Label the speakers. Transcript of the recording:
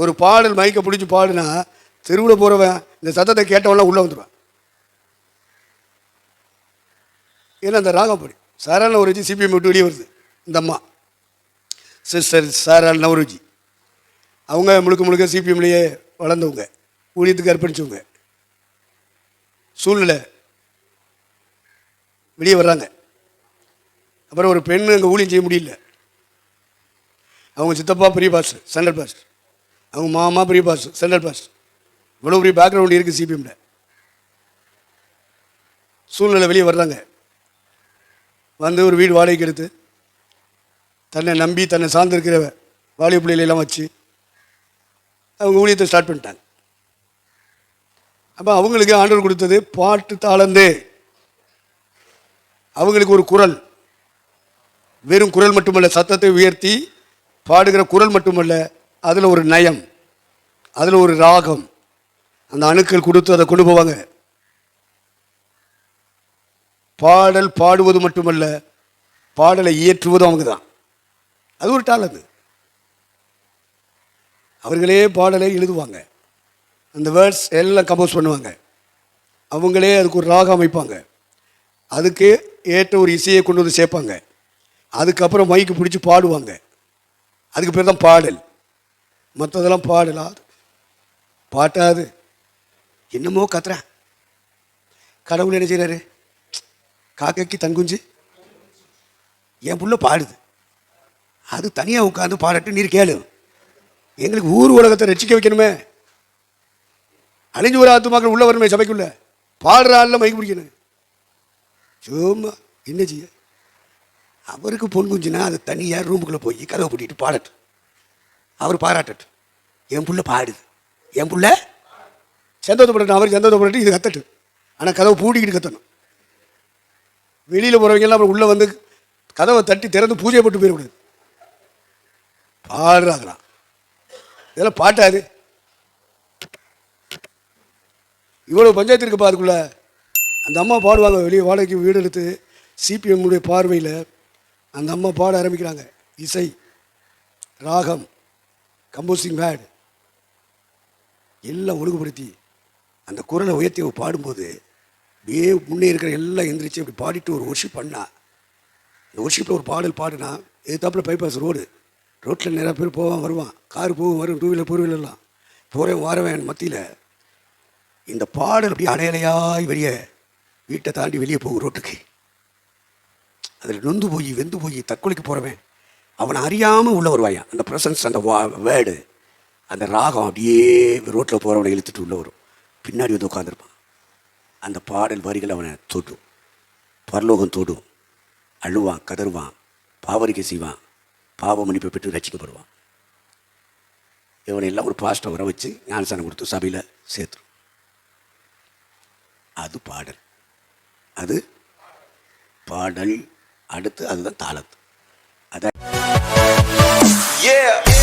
Speaker 1: ஒரு பாடல் மைக்கை பிடிச்சி பாடுனா தெருவில் போகிறவன் இந்த சத்தத்தை கேட்டவன்லாம் உள்ளே வந்துடுவான் ஏன்னா அந்த ராகம் அப்படி சாரால் நவரோஜி சிபிஎம் விட்டு வெளியே வருது இந்த அம்மா. சிஸ்டர் சாரால் நவருஜி அவங்க முழுக்க முழுக்க சிபிஎம்லேயே வளர்ந்தவங்க ஊழியத்துக்கு அர்ப்பணிச்சவங்க. சூழ்நிலை. வெளியே வர்றாங்க. அப்புறம் ஒரு பெண் அங்கே ஊழியம் செய்ய முடியல. அவங்க சித்தப்பா பெரிய பாஸ்டர் சென்ட்ரல் பாஸ்டர் அவங்க மாமா பெரிய பாஸ் சென்ட்ரல் பாஸ் இவ்வளோ பெரிய பேக்ரவுண்ட் இருக்குது சிபிஎம்ல சூழ்நிலை வெளியே வர்றாங்க. வந்து ஒரு வீடு வாடகைக்கு எடுத்து தன்னை நம்பி தன்னை சார்ந்திருக்கிற வாலிப பிள்ளைகளெல்லாம் வச்சு அவங்க ஊழியத்தை ஸ்டார்ட் பண்ணிட்டாங்க. அப்போ அவங்களுக்கு ஆண்டவர் கொடுத்தது பாட்டு தாளந்து. அவங்களுக்கு ஒரு குரல். வெறும் குரல் மட்டுமல்ல சத்தத்தை உயர்த்தி பாடுகிற குரல் மட்டுமல்ல அதில் ஒரு நயம் அதில் ஒரு ராகம். அந்த அணுக்கள் கொடுத்து அதை கொண்டு போவாங்க. பாடல் பாடுவது மட்டுமல்ல பாடலை இயற்றுவதும் அவங்க தான் அது ஒரு டேலண்ட் அவர்களே பாடலை எழுதுவாங்க. அந்த வேர்ட்ஸ் எல்லாம் கம்போஸ் பண்ணுவாங்க. அவங்களே அதுக்கு ஒரு ராகம் அமைப்பாங்க. அதுக்கு ஏற்ற ஒரு இசையை கொண்டு வந்து சேர்ப்பாங்க. அதுக்கப்புறம் மைக்கு பிடிச்சி பாடுவாங்க. அதுக்கு பேர் தான் பாடல். மற்றதெல்லாம் பாடலாது. பாட்டாது. என்னமோ கத்துறேன். கடவுள் என்ன செய்கிறாரு காக்கைக்கு தங்குஞ்சு என் புள்ள பாடுது. அது தனியாக உட்காந்து பாடட்டு நீர் கேளு. எங்களுக்கு ஊர் உலகத்தை ரசிக்க வைக்கணுமே. அழிஞ்சு ஒரு ஆத்துமாக்கள் உள்ள வரணுமே சபைக்குள்ள. பாடுற ஆளில் மைக்கு பிடிக்கணும் சும்மா என்ன செய்ய? அவருக்கு பொன் குஞ்சுனா அது தனியாக ரூமுக்குள்ளே போய் கதவை பூட்டிட்டு பாடட்டும். அவர் பாராட்டட்டு என் புள்ள பாடுது. என் புள்ள சந்தோஷப்படட்டும் அவர் சந்தோஷப்படட்டும் இது கத்தட்டும். ஆனால் கதவை பூட்டிக்கிட்டு கத்தணும். வெளியில் போகிறவங்க எல்லாம் அப்புறம் உள்ளே வந்து கதவை தட்டி திறந்து பூஜை போட்டு போயிடக்கூடாது. பாடுறாங்களாம். இதெல்லாம் பாட்டாது இவ்வளோ பஞ்சாயத்து இருக்குப்பா அதுக்குள்ள. அந்த அம்மா பாடுவாங்க வெளியே வாடகைக்கு வீடு எடுத்து சிபிஎம்முடைய பார்வையில் அந்த அம்மா பாட ஆரம்பிக்கிறாங்க. இசை ராகம் கம்போசிங் வேர்டு எல்லாம் ஒழுங்குபடுத்தி அந்த குரலை உயர்த்தி பாடும்போது அப்படியே முன்னே இருக்கிற எல்லாம் எந்திரிச்சு அப்படி பாடிட்டு ஒரு ஒர்ஷிப் பண்ணா. இந்த ஒர்ஷிப்பில் ஒரு பாடல் பாடுனா எதிர்த்தாப்புல பைபாஸ் ரோடு ரோட்டில் நிறையா பேர் போவான் வருவான். கார் போகும் வரும் டூ வீலர் ஃபோர் வீலர்லாம் போகிறேன் வாரவன் மத்தியில் இந்த பாடல் அப்படியே அடையலையாய் வெளியே வீட்டை தாண்டி வெளியே போகும் ரோட்டுக்கு அதில் நொந்து போய் வெந்து போய் தற்கொலைக்கு போகிறவன் அவனை அறியாமல் உள்ள வருவாயான் அந்த ப்ரெசன்ஸ் அந்த வா வேர்டு அந்த ராகம் அப்படியே ரோட்டில் போகிறவனை இழுத்துட்டு உள்ள வரும். பின்னாடி வந்து உட்காந்துருப்பான் அந்த பாடல் வரிகள் அவனை தொடும். பரலோகம் தொடும். அழுவான் கதறுவான் பாவரிக்கை செய்வான் பாவ மன்னிப்பை பெற்று ரசிக்கப்படுவான் இவனை எல்லாம் ஒரு பாஸ்ட்டை வர வச்சு ஞானசானம் கொடுத்து சபையில் சேர்த்துரும். அது பாடல். அது பாடல். அடுத்து அதுதான் தாளத்து Yeah.